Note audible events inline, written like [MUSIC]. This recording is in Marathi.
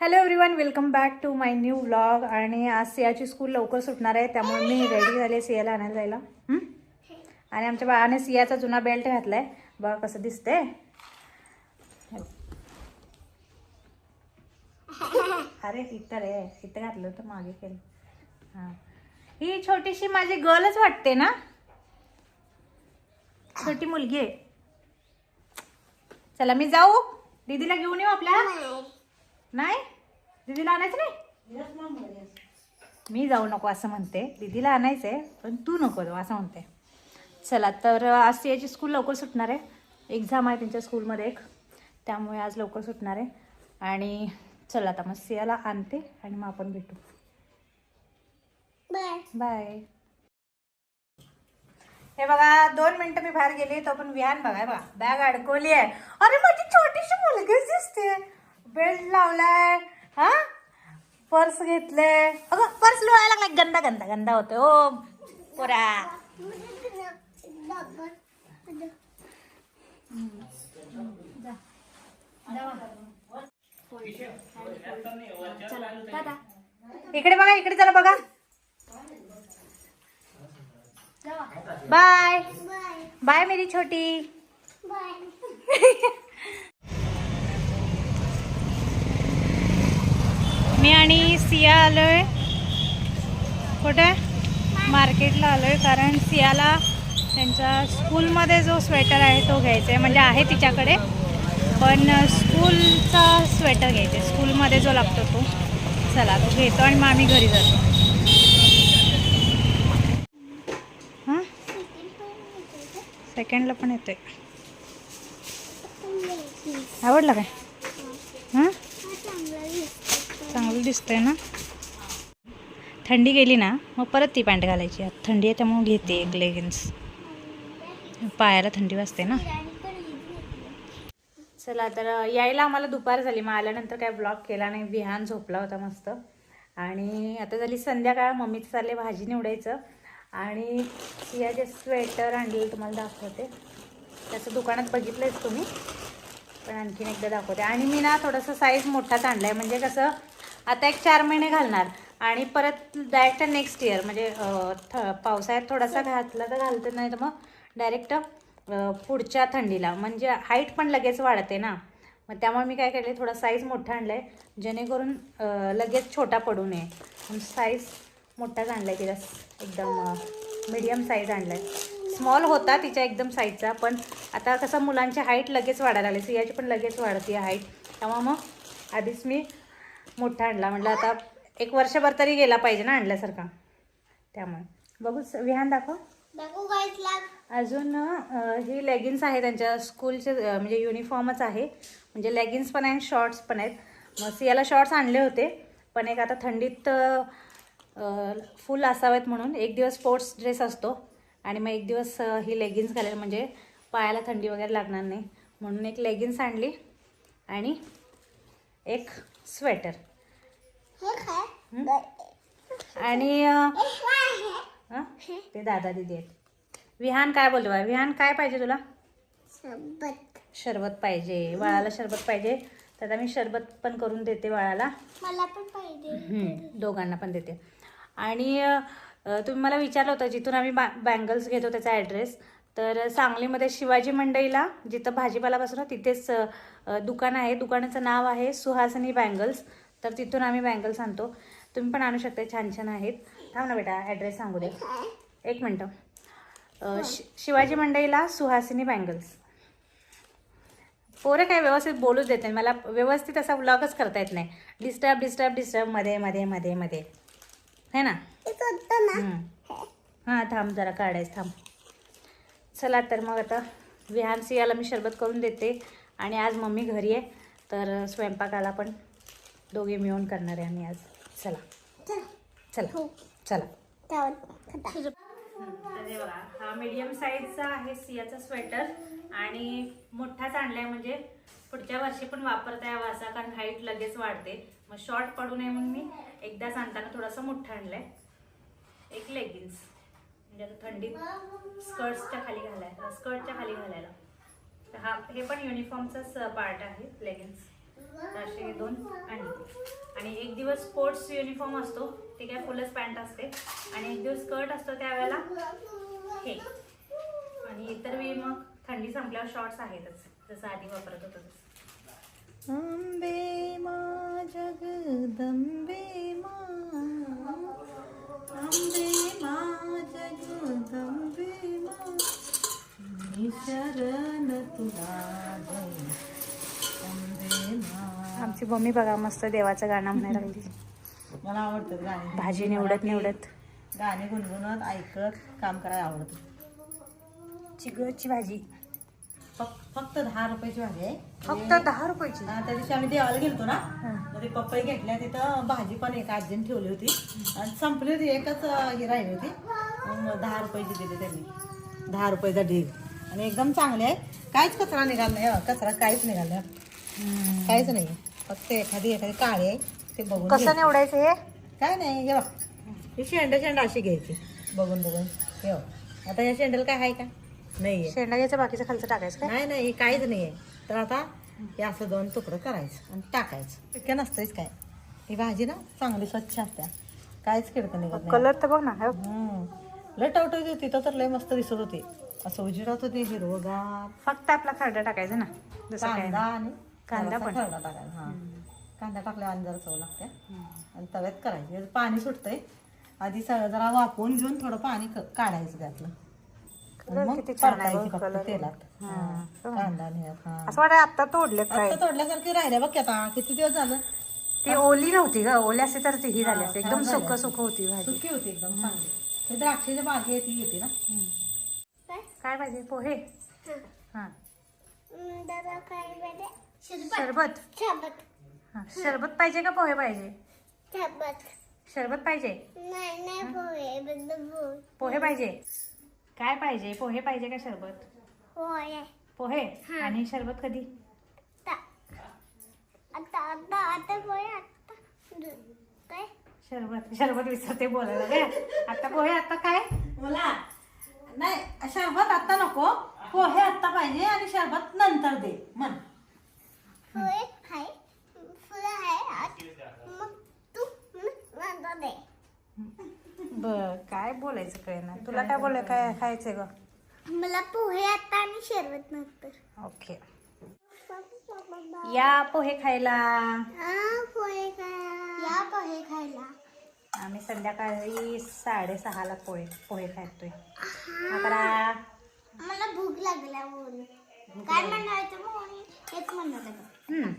Hello everyone welcome back to my new vlog आणि आज सियाची स्कूल लवकर सुटणार आहे त्यामुळे मी रेडी झाले सियाला आणायला जायला. आणि आमच्या बाळाने सियाचा जुना बेल्ट घातलाय. बघा कसं दिसतंय. अरे इथं रे इथं घातलं होतं मागे केलं. हां. ही छोटीशी माझी गर्लच वाटते ना? छोटी मुलगी आहे. चला मी जाऊ. दीदीला घेऊन येऊ आपल्या नाही? दीदीला आणायचं नाही? मी जाऊ नको असं म्हणते. दीदीला आणायचंय पण तू नको जाऊ असं म्हणते. चला तर आज याची स्कूल लवकर सुटणार आहे. एक्झाम आहे त्यांच्या स्कूलमध्ये एक. त्यामुळे आज लवकर सुटणार आहे. आणि चला आता मग सियाला आणते आणि मग आपण भेटू. बाय हे बघा दोन मिनिटं मी बाहेर गेली तो पण विहान बघा हे बघा. बॅग अडकवली आहे. अरे माझी छोटीशी मुलगीच दिसते बेल्ट लावलाय हा? पर्स घेतले अगं पर्स लोळायला लागलाय. गंदा गंदा गंदा होतोय. ओ पोरा. इकडे बघा इकडे चला बघा. बाय. बाय मेरी छोटी. [LAUGHS] मी आणि सिया आलोय. कुठे? मार्केटला आलोय कारण सियाला त्यांच्या स्कूलमध्ये जो स्वेटर आहे तो घ्यायचा आहे म्हणजे आहे तिच्याकडे. पण स्कूलचा स्वेटर घ्यायचा आहे स्कूलमध्ये जो लागतो तो. चला तो घेतो आणि मग आम्ही घरी जातो. हां? सेकंडला पण येतोय. आवडला काय? हां? दिसतंय ना? थंडी गेली ना मग परत ती पॅन्ट घालायची. आता थंडी आहे त्यामुळे घेते एक लेगिन्स पायाला थंडी वाजते ना? चला तर यायला आम्हाला दुपार झाली. मग आल्यानंतर काय ब्लॉग केला नाही. विहान झोपला होता मस्त. आणि आता झाली संध्याकाळ. मम्मीचं चालले भाजी निवडायचं. आणि या जे स्वेटर आणलेलं तुम्हाला दाखवते. त्याचं दुकानात बघितलंयच तुम्ही? पण आणखीन एकदा दाखवते. आणि मी ना थोडंसं साईज मोठाच आणला आहे म्हणजे कसं आता एक चार महिने घालणार. आणि परत डायरेक्ट नेक्स्ट इयर म्हणजे थ पावसाळ्यात थोडासा घातला तर घालते नाही तर मग डायरेक्ट पुढच्या थंडीला. म्हणजे हाईट पण लगेच वाढते ना. मग त्यामुळे मी काय केलं थोडा साईज मोठा आणला आहे जेणेकरून लगेच छोटा पडू नये. साईज मोठाच आणला आहे तिला एकदम मीडियम साईज आणला आहे स्मॉल होता तिच्या एकदम साईजचा पण आता कसं मुलांची हाईट लगेच वाढायला लागली. सियाची पण लगेच वाढते हाईट. त्यामुळे मग आधीच मी मोठा आणला. म्हटलं आता एक वर्षभर तरी गेला पाहिजे ना आणल्यासारखा. त्यामुळे. बघू विहान दाखव. अजून ही लेगिन्स आहे त्यांच्या. स्कूलचे म्हणजे युनिफॉर्मच आहे. म्हणजे लेगिन्स पण आहे शॉर्ट्स पण आहेत. मग सियाला शॉर्ट्स आणले होते. पण एक आता थंडीत फुल असावेत म्हणून. एक दिवस स्पोर्ट्स ड्रेस असतो. आणि मग एक दिवस ही लेगिन्स घालायला म्हणजे पायाला थंडी वगैरे लागणार नाही. म्हणून एक लेगिन्स आणली. आणि एक स्वेटर. आणि? ते दादा दिदी आहेत. विहान काय बोलतो बा विहान काय पाहिजे तुला? शरबत. पाहिजे. बाळाला शरबत पाहिजे. तर आता मी शरबत पण करून देते बाळाला मला पण पाहिजे. दोघांना पण देते. आणि तुम्ही मला विचारलं होतं जिथून आम्ही बा बँगल्स घेतो त्याचा ॲड्रेस. तर सांगलीमध्ये शिवाजी मंडईला जिथं भाजीपाला बसतो ना तिथेच दुकान आहे. दुकानाचं नाव आहे सुहासनी बँगल्स. तर तिथून आम्ही बँगल्स आणतो. तुम्ही पण आणू शकता छान छान आहेत. थांब ना बेटा ॲड्रेस सांगू दे. एक मिनटं. शि शिवाजी मंडईला सुहासिनी बँगल्स. पोरं काय व्यवस्थित बोलूच देत नाही मला व्यवस्थित असा व्लॉगच करता येत नाही. डिस्टर्ब डिस्टर्ब डिस्टर्बमध्ये मध्ये मध्ये मध्ये. है ना. हां थांब जरा काढायचं थांब. चला तर मग आता विहान सियाला मी शरबत करून देते. आणि आज मम्मी घरी आहे तर स्वयंपाकाला पण दोघे मिळून करणार आहे आम्ही आज. चला. चला. चला. हे बघा हा मीडियम साईजचा आहे सियाचा स्वेटर आणि मोठाच आणलाय म्हणजे पुढच्या वर्षी पण वापरता यावा असा कारण हाईट लगेच वाढते. मग शॉर्ट पडू नये म्हणून मी एकदाच आणताना थोडासा मोठा आणलाय. एक लेगिन्स म्हणजे आता थंडीत स्कर्ट्सच्या खाली घालायला स्कर्टच्या खाली घालायला. तर हा हे पण युनिफॉर्मचाच पार्ट आहे लेगिन्स असे दोन आणि आणि एक दिवस स्पोर्ट्स युनिफॉर्म असतो ते काय फुलच पॅन्ट असते. आणि एक दिवस स्कर्ट असतो त्यावेळेला हे. आणि इतर वेळी मग थंडी संपल्यावर शॉर्ट्स आहेतच जसं आधी वापरत होतो तसं. आमची मम्मी बघा मस्त देवाचं गाणं म्हणायला [LAUGHS] लागली. मला आवडतं गाणे. भाजी निवडत निवडत. गाणे गुणगुणत ऐकत काम करायला आवडतं. चिगळची भाजी. फक्त फक्त दहा रुपयाची भाजी आहे. फक्त दहा रुपयाची? त्या दिवशी आम्ही देवाला गेलतो ना हा. मग ते पपई घेतल्या तिथं भाजी पण एका आजीने ठेवली होती. आणि संपली होती एकच ही राहिली होती. दहा रुपयाची दिली त्यांनी. दहा रुपयाचा ढीग. आणि एकदम चांगले आहे काहीच कचरा निघाला नाही कचरा काहीच निघाला काहीच नाही फक्त एखादी एखादी काळी आहे ते बघून कसं घ्यायची. निवडायचं हे? काय नाही हे बघ. ही शेंड शेंड अशी घ्यायची. बघून बघून. हे बघ. आता या शेंडला काय आहे का? नाहीये. शेंडा घ्यायचं बाकीचं खालचं टाकायचं काय? नाही नाही काहीच नाहीये. तर आता हे असं दोन तुकडं करायचं आणि टाकायचं. पिटकं नसतंच काय. ही भाजी ना चांगली स्वच्छ असते. काहीच किडकं निघत नाही. कलर तर बघ ना हे बघ. हम्म. लय टवटवीत होती तर लय मस्त दिसत होती. असं उजिरात होती हिरवगार. फक्त आपला खरडा टाकायचं ना जसं काय कांदा आणि कांदा पण. टाकायचा हा. कांदा टाकल्यावर आणि जरा चव लागते. आणि तव्यात करायची. याचं पाणी सुटतंय. आधी सगळं जरा वापरून घेऊन थोडं पाणी काढायचं त्यातलं. हा. हा. हा असं वाटतं आता तोडले तोडल्यासारखी बघ आता. किती दिवस झालं? ती ओली नव्हती ग. ओली असते तर ती ही झाली असते एकदम झाली. सुक होती भाजी. सुकी होती एकदम चांगली. ते द्राक्षाची बागी आहे ती येते ना. काय पाहिजे पोहे? हा. दादा काय पाहिजे शरबत. शरबत. हा शरबत पाहिजे का पोहे पाहिजे? शरबत. शरबत पाहिजे? नाही नाही पोहे बद्दल बोल पोहे पाहिजे? काय पाहिजे? पोहे पाहिजे का शरबत? होय पोहे? आणि शरबत कधी? आता. आता आता आता पोहे आता दु- काय शरबत शरबत विसरते बोलायला काय आता पोहे आता काय? मला नाही शरबत आता नको. पोहे आता पाहिजे आणि शरबत नंतर दे. म्हण. पोहे आहे. फुलं आहे. आत. मग तू दे. बर काय बोलायचं काय ना तुला काय बोलाय काय खायचंय ग? मला पोहे आता आणि शरबत नंतर ओके. या पोहे खायला. हा पोहे खायला या पोहे खायला. आम्ही संध्याकाळी साडेसहाला पोहे पोहे खातोय. अकरा मला भूक लागल्या बोल काय म्हणायचं मग हेच म्हणत होते. हम्म